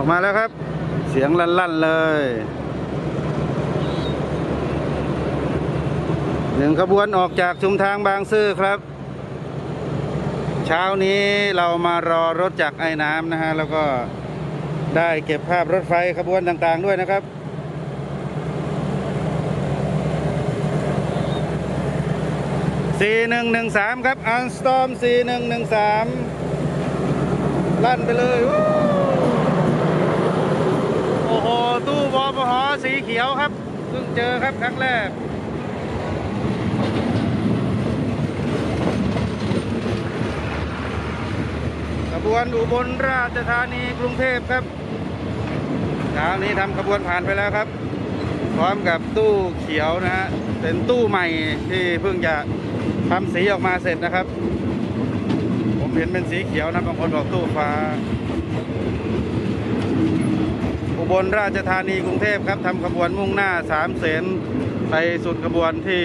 อกมาแล้วครับ เสียงลั่นๆเลยหนึ่งขบวนออกจากชุมทางบางซื่อครับ เช้านี้เรามารอรถจากไอ้น้ำนะฮะ แล้วก็ได้เก็บภาพรถไฟขบวนต่างๆด้วยนะครับสี่หนึ่งหนึ่งสามครับอันสตอมสี่หนึ่งหนึ่งสามลั่นไปเลยวู้โอ้โห ตู้วอปหสีเขียวครับเพิ่งเจอครับครั้งแรกขบวนอุบลราชธานีกรุงเทพครับเช้านี้ทำขบวนผ่านไปแล้วครับ พร้อมกับตู้เขียวนะฮะเป็นตู้ใหม่ที่เพิ่งจะทำสีออกมาเสร็จนะครับ ผมเห็นเป็นสีเขียวนะบางคนบอกตู้ฟ้า บลราชธานีกรุงเทพครับทำขบวนมุ่งหน้าสามเสนไปสุดขบวนที่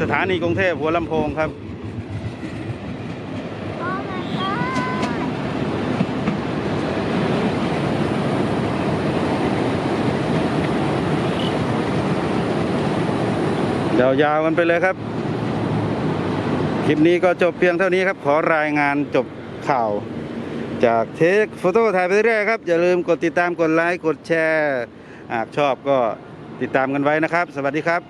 สถานีกรุงเทพหัวลำโพงครับยาวๆกันไปเลยครับ คลิปนี้ก็จบเพียงเท่านี้ครับ ขอรายงานจบข่าว จากเทคโฟโต้ถ่ายไปเรื่อยๆครับ อย่าลืมกดติดตามกดไลค์กดแชร์ หากชอบก็ติดตามกันไว้นะครับ สวัสดีครับ